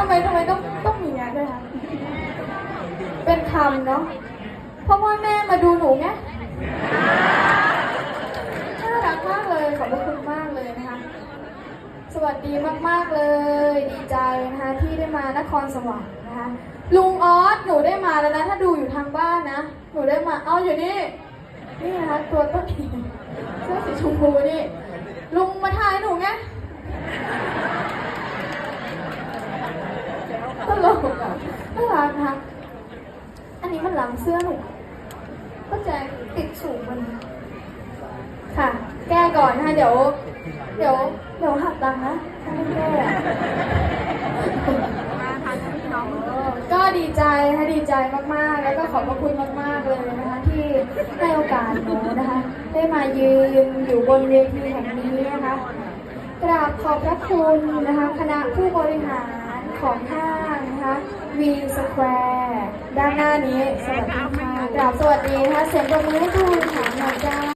ทำไมทำไมต้องต้องมีงานด้วยคะ เป็นคำเนาะ เพราะว่าแม่มาดูหนูไงน่ารักมากเลย ขอบคุณมากเลยนะคะ สวัสดีมากๆเลย ดีใจนะคะที่ได้มานครสวรรค์นะคะ ลุงออสหนูได้มาแล้วนะ ถ้าดูอยู่ทางบ้านนะ หนูได้มา เอาอยู่นี่ นี่นะคะตัวต้นเสื้อสีชมพูนี่ ลุงมาทายหนู น่ารักนะคะอันนี้มันหลังเสื้อหนูก็จะติดสูงมันค่ะ แก้ก่อนนะคะเดี๋ยว เดี๋ยว เดี๋ยวหักตังค์นะถ้าไม่แก้อะก็ดีใจนะดีใจมากๆ แล้วก็ขอบพระคุณมากๆเลยนะคะ ที่ให้โอกาสหนูนะคะ ได้มายืนอยู่บนเวทีแห่งนี้นะคะกราบขอบพระคุณนะคะ คณะผู้บริหารของห้างนะคะ วีสแควร์ด้านหน้านี้สวัสดีค่ะกราบสวัสดีนะคะเสียงปรบมือให้ผู้บริหารหน่อยจ้า